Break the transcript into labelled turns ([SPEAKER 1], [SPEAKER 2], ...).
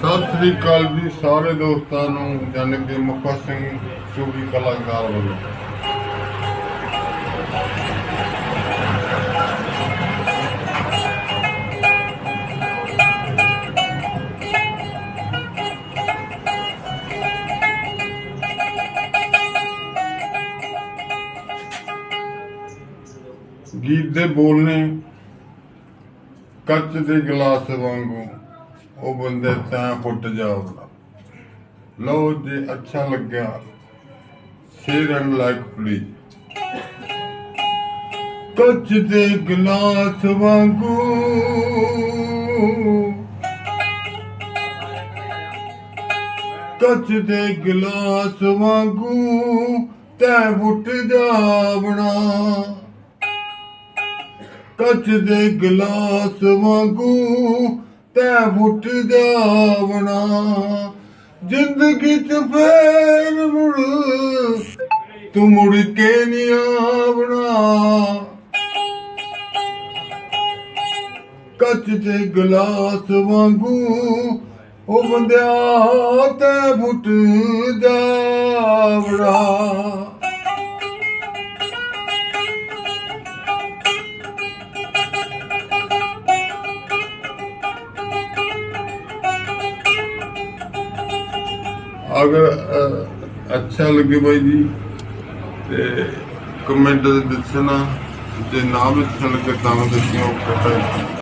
[SPEAKER 1] ਸਤਿ ਸ੍ਰੀ ਅਕਾਲ ਜੀ ਸਾਰੇ ਦੋਸਤਾਂ ਨੂੰ ਜਾਨ ਕੇ ਮੁੱਖਾ ਸਿੰਘ ਸੂਫੀ ਕਲਾਕਾਰ ਵੱਲੋਂ। ਗੀਤ ਦੇ ਬੋਲਨੇ ਕੱਚ ਦੇ ਗਲਾਸ ਵਾਂਗੂ। ਉਹ ਬੰਦੇ ਤਾਂ ਫੁੱਟ ਜਾਊਗਾ ਲਓ ਜੇ, ਅੱਛਾ ਲੱਗਿਆ। ਸ਼ੇਅਰ ਐਂਡ ਲਾਈਕ ਪਲੀਜ਼ ਕੱਚ ਦੇ ਗਲਾਸ ਵਾਂਗੂ। ਕੱਚ ਦੇ ਗਲਾਸ ਵਾਂਗੂ ਤੈ ਫੁੱਟ ਜਾਵਣਾ ਕੱਚ ਦੇ ਗਲਾਸ ਵਾਂਗੂ ਤੈ ਫੁੱਟ ਜਾਵਣਾ। ਜ਼ਿੰਦਗੀ ਚ ਫੇਰ ਮੁੜ ਤੂੰ ਮੁੜ ਕੇ ਨਹੀਂ ਆਵਣਾ। ਕੱਚ ਦੇ ਗਲਾਸ ਵਾਂਗੂ ਉਹ ਬੰਦਿਆ ਤੈ ਫੁੱਟ ਅਗਰ ਅੱਛਾ ਲੱਗੇ ਬਾਈ ਜੀ, ਤੇ ਕਮੈਂਟ ਦੱਸਣਾ ਜੇ ਨਾ ਵੀ ਅੱਛਾ ਲੱਗੇ ਤਾਂ ਵੀ ਦੱਸਿਓ ਓਕੇ